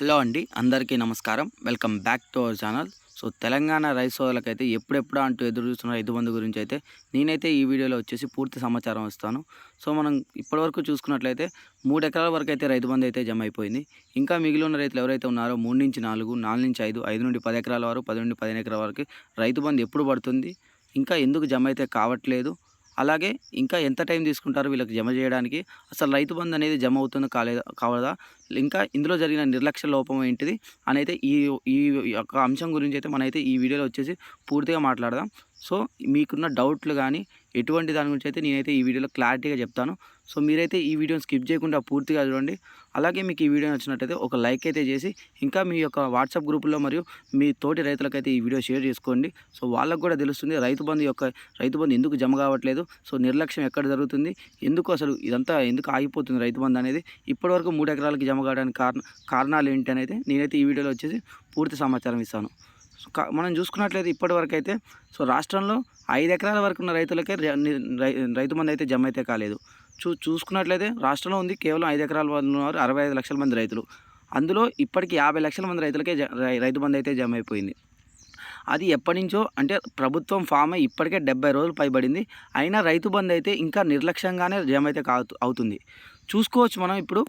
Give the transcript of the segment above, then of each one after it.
Hello అండి అందరికీ నమస్కారం. Welcome back to our channel. So Telangana rice సోదరులకైతే ఎప్పుడెప్పుడు అంటూ ఎదురు చూస్తున్న రైతు బంధు గురించి అయితే నేనైతే ఈ వీడియోలో వచ్చేసి పూర్తి సమాచారం ఇస్తాను. సో మనం ఇప్పటివరకు చూసుకున్నట్లయితే మూడు ఎకరాల వరకు అయితే రైతు బంధు అయితే జమ అయిపోయింది. ఇంకా మిగిలి ఉన్న రైతులు ఎవరైతే ఉన్నారో మూడు నుంచి నాలుగు నాలుగు నుంచి ఐదు ఐదు నుండి పది ఎకరాల వరకు పది నుండి పదిహేను ఎకరాల వరకు రైతు బంధు ఎప్పుడు పడుతుంది? ఇంకా ఎందుకు జమ అయితే కావట్లేదు? అలాగే ఇంకా ఎంత టైం తీసుకుంటారు వీళ్ళకి జమ చేయడానికి? అసలు రైతు బంధు అనేది జమ అవుతుందో కాలేదా కావదా ఇంకా ఇందులో జరిగిన నిర్లక్ష్య లోపం ఏంటిది? అని అయితే ఈ ఈ యొక్క అంశం గురించి అయితే మనమైతే ఈ వీడియోలో వచ్చేసి పూర్తిగా మాట్లాడదాం. సో మీకున్న డౌట్లు కానీ ఎటువంటి దాని గురించి అయితే నేనైతే ఈ వీడియోలో క్లారిటీగా చెప్తాను. సో మీరైతే ఈ వీడియోని స్కిప్ చేయకుండా పూర్తిగా చూడండి. అలాగే మీకు ఈ వీడియో నచ్చినట్టయితే ఒక లైక్ అయితే చేసి ఇంకా మీ యొక్క వాట్సాప్ గ్రూపుల్లో మరియు మీ తోటి రైతులకైతే ఈ వీడియో షేర్ చేసుకోండి. సో వాళ్ళకు కూడా తెలుస్తుంది రైతు బంధు యొక్క రైతు బంధు ఎందుకు జమ కావట్లేదు. సో నిర్లక్ష్యం ఎక్కడ జరుగుతుంది? ఎందుకు అసలు ఇదంతా ఎందుకు ఆగిపోతుంది రైతు బంధు అనేది? ఇప్పటివరకు మూడు ఎకరాలకి జమ కావడానికి కారణ కారణాలు ఏంటి అనేది నేనైతే ఈ వీడియోలో వచ్చేసి పూర్తి సమాచారం ఇస్తాను. మనం చూసుకున్నట్లయితే ఇప్పటివరకు అయితే సో రాష్ట్రంలో ఐదు ఎకరాల వరకు ఉన్న రైతులకే రైతు మంది అయితే జమ అయితే కాలేదు. చూ చూసుకున్నట్లయితే రాష్ట్రంలో ఉంది కేవలం ఐదు ఎకరాల వాళ్ళు ఉన్నారు అరవై ఐదు లక్షల మంది రైతులు. అందులో ఇప్పటికి యాభై లక్షల మంది రైతులకే జ- రైతు బంధు అయితే జమ అయిపోయింది. అది ఎప్పటి నుంచో అంటే ప్రభుత్వం ఫామ్ అయి ఇప్పటికే డెబ్బై రోజులు పైబడింది. అయినా రైతు బంధు అయితే ఇంకా నిర్లక్ష్యంగానే జమ అయితే అవుతుంది. చూసుకోవచ్చు మనం ఇప్పుడు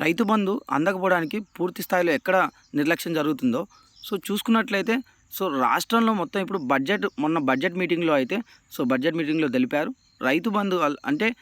రైతు బంధు అందకపోవడానికి పూర్తి స్థాయిలో ఎక్కడ నిర్లక్ష్యం జరుగుతుందో సో చూసుకున్నట్లయితే సో రాష్ట్రంలో మొత్తం ఇప్పుడు బడ్జెట్ మొన్న బడ్జెట్ మీటింగ్లో అయితే సో బడ్జెట్ మీటింగ్లో తెలిపారు. రైతు బంధు అంటే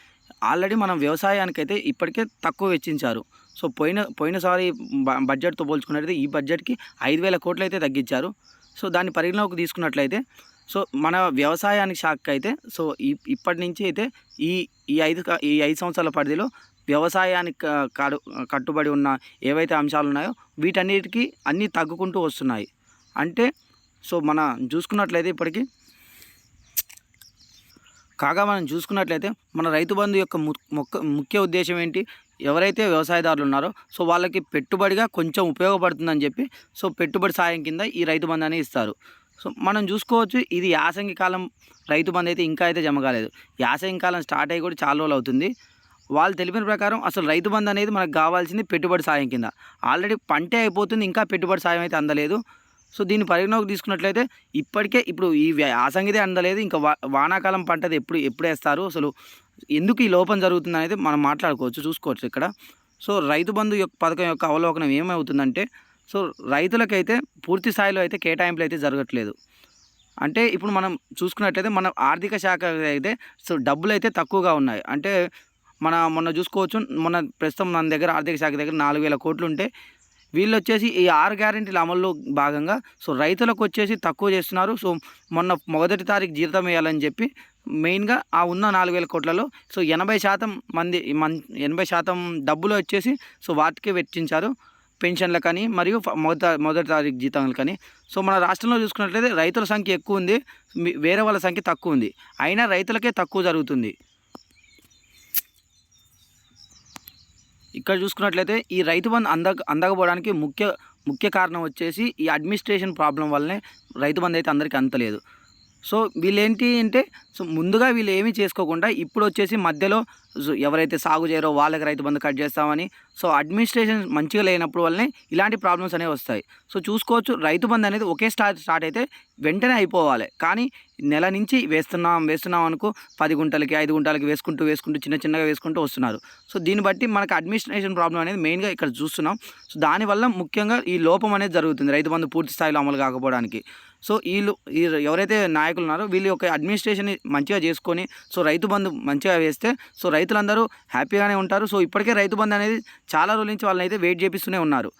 ఆల్రెడీ మనం వ్యవసాయానికైతే ఇప్పటికే తక్కువ వెచ్చించారు. సో పోయిన పోయినసారి బ- బడ్జెట్తో పోల్చుకున్నట్లయితే ఈ బడ్జెట్కి ఐదు వేల కోట్లు అయితే తగ్గించారు. సో దాన్ని పరిగణలోకి తీసుకున్నట్లయితే సో మన వ్యవసాయానికి శాఖ అయితే సో ఇప్పటి నుంచి అయితే ఈ ఈ ఐదు ఈ ఐదు సంవత్సరాల పరిధిలో వ్యవసాయానికి కాడు కట్టుబడి ఉన్న ఏవైతే అంశాలు ఉన్నాయో వీటన్నిటికీ అన్నీ తగ్గుకుంటూ వస్తున్నాయి. అంటే సో మన చూసుకున్నట్లయితే ఇప్పటికీ కాగా మనం చూసుకున్నట్లయితే మన రైతు బంధు యొక్క మొక్క ముఖ్య ఉద్దేశం ఏంటి? ఎవరైతే వ్యవసాయదారులు ఉన్నారో సో వాళ్ళకి పెట్టుబడిగా కొంచెం ఉపయోగపడుతుందని చెప్పి సో పెట్టుబడి సాయం కింద ఈ రైతు బంధు అనేది ఇస్తారు. సో మనం చూసుకోవచ్చు ఇది యాసంగి కాలం రైతు బంధు అయితే ఇంకా అయితే జమ కాలేదు. యాసంగి కాలం స్టార్ట్ అయ్యి కూడా చాలా రోజులు అవుతుంది. వాళ్ళు తెలిపిన ప్రకారం అసలు రైతు బంధు అనేది మనకు కావాల్సింది పెట్టుబడి సాయం కింద. ఆల్రెడీ పంటే అయిపోతుంది ఇంకా పెట్టుబడి సాయం అయితే అందలేదు. సో దీన్ని పరిగణలోకి తీసుకున్నట్లయితే ఇప్పటికే ఇప్పుడు ఈ వ్య- అందలేదు. ఇంకా వా వానాకాలం పంటది ఎప్పుడు ఎప్పుడు వేస్తారు? అసలు ఎందుకు ఈ లోపం జరుగుతుంది అనేది మనం మాట్లాడుకోవచ్చు చూసుకోవచ్చు ఇక్కడ. సో రైతు బంధు యొక్క పథకం యొక్క అవలోకనం ఏమవుతుందంటే సో రైతులకైతే పూర్తి స్థాయిలో అయితే కేటాయింపులు అయితే జరగట్లేదు. అంటే ఇప్పుడు మనం చూసుకున్నట్లయితే మన ఆర్థిక శాఖ అయితే సో డబ్బులు అయితే తక్కువగా ఉన్నాయి. అంటే మన మొన్న చూసుకోవచ్చు మొన్న ప్రస్తుతం మన దగ్గర ఆర్థిక శాఖ దగ్గర నాలుగు వేల కోట్లు ఉంటే వీళ్ళు వచ్చేసి ఈ ఆరు గ్యారెంటీల అమల్లో భాగంగా సో రైతులకు వచ్చేసి తక్కువ చేస్తున్నారు. సో మొన్న మొదటి తారీఖు జీతం వేయాలని చెప్పి మెయిన్గా ఆ ఉన్న నాలుగు వేల కోట్లలో సో ఎనభై శాతం మంది మన్ ఎనభై శాతం డబ్బులు వచ్చేసి సో వాటికి వెచ్చించారు పెన్షన్లకని మరియు మొదట మొదటి తారీఖు జీతాలు కానీ. సో మన రాష్ట్రంలో చూసుకున్నట్లయితే రైతుల సంఖ్య ఎక్కువ ఉంది మీ- వేరే వాళ్ళ సంఖ్య తక్కువ ఉంది. అయినా రైతులకే తక్కువ జరుగుతుంది. ఇక్కడ చూసుకున్నట్లయితే ఈ రైతు బంధు అంద అందకపోవడానికి ముఖ్య ముఖ్య కారణం వచ్చేసి ఈ అడ్మినిస్ట్రేషన్ ప్రాబ్లం వల్లనే రైతు బంధు అయితే అందరికీ అంతలేదు. సో వీళ్ళేంటి అంటే సో ముందుగా వీళ్ళు ఏమీ చేసుకోకుండా ఇప్పుడు వచ్చేసి మధ్యలో ఎవరైతే సాగు చేయరో వాళ్ళకి రైతు బంధు కట్ చేస్తామని సో అడ్మినిస్ట్రేషన్ మంచిగా లేనప్పుడు వల్లనే ఇలాంటి ప్రాబ్లమ్స్ అనేవి వస్తాయి. సో చూసుకోవచ్చు రైతు బంధు అనేది ఒకే స్టార్ట్ స్టార్ట్ అయితే వెంటనే అయిపోవాలి. కానీ నెల నుంచి వేస్తున్నాం వేస్తున్నాం అనుకో పది గుంటలకి ఐదు గుంటలకి వేసుకుంటూ వేసుకుంటూ చిన్న చిన్నగా వేసుకుంటూ వస్తున్నారు. సో దీన్ని బట్టి మనకు అడ్మినిస్ట్రేషన్ ప్రాబ్లం అనేది మెయిన్గా ఇక్కడ చూస్తున్నాం. సో దానివల్ల ముఖ్యంగా ఈ లోపం అనేది జరుగుతుంది రైతు బంధు పూర్తి స్థాయిలో అమలు కాకపోవడానికి. సో వీళ్ళు ఎవరైతే నాయకులు ఉన్నారో వీళ్ళు యొక్క అడ్మినిస్ట్రేషన్ మంచిగా చేసుకొని సో రైతు బంధు మంచిగా వేస్తే సో రైతులందరూ హ్యాపీగానే ఉంటారు. సో ఇప్పటికే రైతు బంధు అనేది చాలా రోజుల నుంచి వాళ్ళని అయితే వెయిట్ చేపిస్తూనే ఉన్నారు.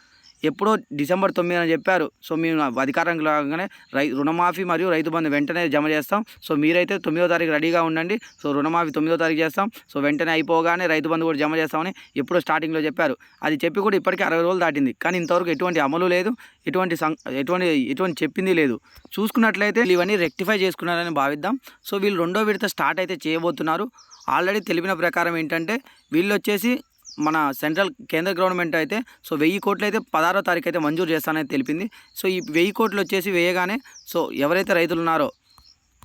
ఎప్పుడో డిసెంబర్ తొమ్మిది అని చెప్పారు. సో మేము అధికారంలో రాగానే రై రుణమాఫీ మరియు రైతు బంధు వెంటనే జమ చేస్తాం. సో మీరైతే తొమ్మిదో తారీఖు రెడీగా ఉండండి. సో రుణమాఫీ తొమ్మిదో తారీఖు చేస్తాం. సో వెంటనే అయిపోగానే రైతు బంధు కూడా జమ చేస్తామని ఎప్పుడో స్టార్టింగ్లో చెప్పారు. అది చెప్పి కూడా ఇప్పటికీ అరవై రోజులు దాటింది. కానీ ఇంతవరకు ఎటువంటి అమలు లేదు. ఎటువంటి ఎటువంటి ఎటువంటి చెప్పింది లేదు. చూసుకున్నట్లయితే ఇవన్నీ రెక్టిఫై చేసుకున్నారని భావిద్దాం. సో వీళ్ళు రెండో విడత స్టార్ట్ అయితే చేయబోతున్నారు. ఆల్రెడీ తెలిపిన ప్రకారం ఏంటంటే వీళ్ళు వచ్చేసి మన సెంట్రల్ కేంద్ర గవర్నమెంట్ అయితే సో వెయ్యి కోట్లు అయితే పదహారో తారీఖు అయితే మంజూరు చేస్తానని తెలిపింది. సో ఈ వెయ్యి కోట్లు వచ్చేసి వేయగానే సో ఎవరైతే రైతులు ఉన్నారో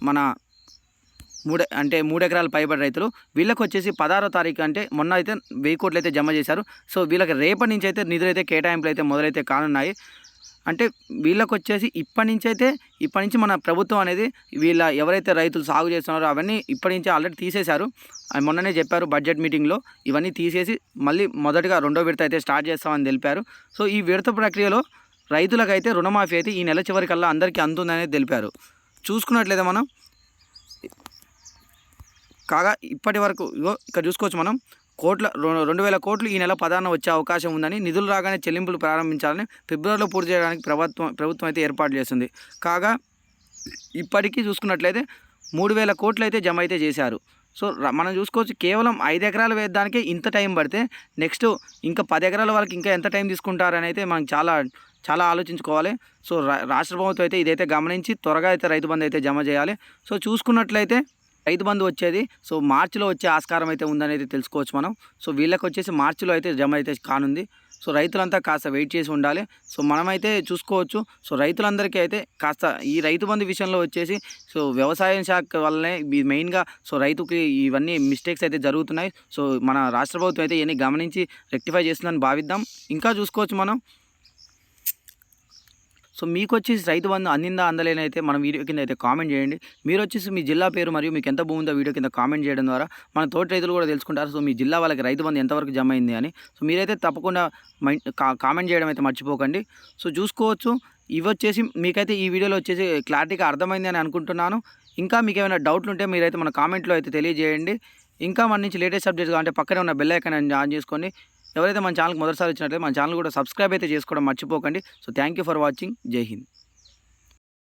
మన మూడు అంటే మూడు ఎకరాలు పైబడి రైతులు వీళ్ళకి వచ్చేసి పదహారో తారీఖు అంటే మొన్న అయితే వెయ్యి కోట్లు అయితే జమ చేశారు. సో వీళ్ళకి రేపటి నుంచి అయితే నిధులు అయితే కేటాయింపులు అయితే మొదలైతే కానున్నాయి. అంటే వీళ్ళకి వచ్చేసి ఇప్పటి నుంచి అయితే ఇప్పటి నుంచి మన ప్రభుత్వం అనేది వీళ్ళ ఎవరైతే రైతులు సాగు చేస్తున్నారో అవన్నీ ఇప్పటి నుంచి ఆల్రెడీ తీసేశారు. మొన్ననే చెప్పారు బడ్జెట్ మీటింగ్లో ఇవన్నీ తీసేసి మళ్ళీ మొదటగా రెండో విడత అయితే స్టార్ట్ చేస్తామని తెలిపారు. సో ఈ విడత ప్రక్రియలో రైతులకైతే రుణమాఫీ అయితే ఈ నెల చివరికల్లా అందరికీ అందుతుందని తెలిపారు. చూసుకున్నట్లయితే మనం కాగా ఇప్పటి వరకు ఇగో ఇక్కడ చూసుకోవచ్చు మనం. కోట్ల రెండు వేల కోట్లు ఈ నెల పదాన వచ్చే అవకాశం ఉందని నిధులు రాగానే చెల్లింపులు ప్రారంభించాలని ఫిబ్రవరిలో పూర్తి చేయడానికి ప్రభుత్వం ప్రభుత్వం అయితే ఏర్పాటు చేస్తుంది కాగా ఇప్పటికీ చూసుకున్నట్లయితే మూడు వేల కోట్లు అయితే జమ అయితే చేశారు. సో మనం చూసుకోవచ్చు కేవలం ఐదు ఎకరాలు వేయడానికే ఇంత టైం పడితే నెక్స్ట్ ఇంకా పది ఎకరాల వరకు ఇంకా ఎంత టైం తీసుకుంటారని అయితే మనం చాలా చాలా ఆలోచించుకోవాలి. సో రా- రాష్ట్ర ప్రభుత్వం అయితే ఇదైతే గమనించి త్వరగా అయితే రైతు బంధు అయితే జమ చేయాలి. సో చూసుకున్నట్లయితే రైతు బంధు వచ్చేది. సో మార్చిలో వచ్చే ఆస్కారం అయితే ఉందనేది తెలుసుకోవచ్చు మనం. సో వీళ్ళకి వచ్చేసి మార్చిలో అయితే జమ అయితే కానుంది. సో రైతులంతా కాస్త వెయిట్ చేసి ఉండాలి. సో మనమైతే చూసుకోవచ్చు. సో రైతులందరికీ అయితే కాస్త ఈ రైతు బంధు విషయంలో వచ్చేసి సో వ్యవసాయ శాఖ వల్లనే మెయిన్గా సో రైతుకి ఇవన్నీ మిస్టేక్స్ అయితే జరుగుతున్నాయి. సో మన రాష్ట్ర ప్రభుత్వం అయితే ఇవన్నీ గమనించి రెక్టిఫై చేస్తుందని భావిద్దాం. ఇంకా చూసుకోవచ్చు మనం. సో మీకు వచ్చేసి రైతు బంధు అందిందా అందలేనైతే మన వీడియో కింద అయితే కామెంట్ చేయండి. మీరు వచ్చేసి మీ జిల్లా పేరు మరియు మీకు ఎంత భూమి ఉందో వీడియో కింద కామెంట్ చేయడం ద్వారా మన తోటి రైతులు కూడా తెలుసుకుంటారు. సో మీ జిల్లా వాళ్ళకి రైతు బంధు ఎంతవరకు జమ అయింది అని. సో మీరైతే తప్పకుండా మైండ్ కా- కామెంట్ చేయడం అయితే మర్చిపోకండి. సో చూసుకోవచ్చు. ఇవి వచ్చేసి మీకైతే ఈ వీడియోలో వచ్చేసి క్లారిటీగా అర్థమైంది అని అనుకుంటున్నాను. ఇంకా మీకు ఏమైనా డౌట్లు ఉంటే మీరైతే మన కామెంట్లో అయితే తెలియజేయండి. ఇంకా మన నుంచి లేటెస్ట్ అప్డేట్స్ అంటే పక్కనే ఉన్న బెల్ ఐకాన్ ఆన్ చేసుకోండి. ఎవరైతే మన ఛానల్కి మొదటిసారి వచ్చినట్లయితే మన ఛానల్ కూడా సబ్స్క్రైబ్ అయితే చేసుకోవడం మర్చిపోకండి. So thank you for watching. జై హింద్.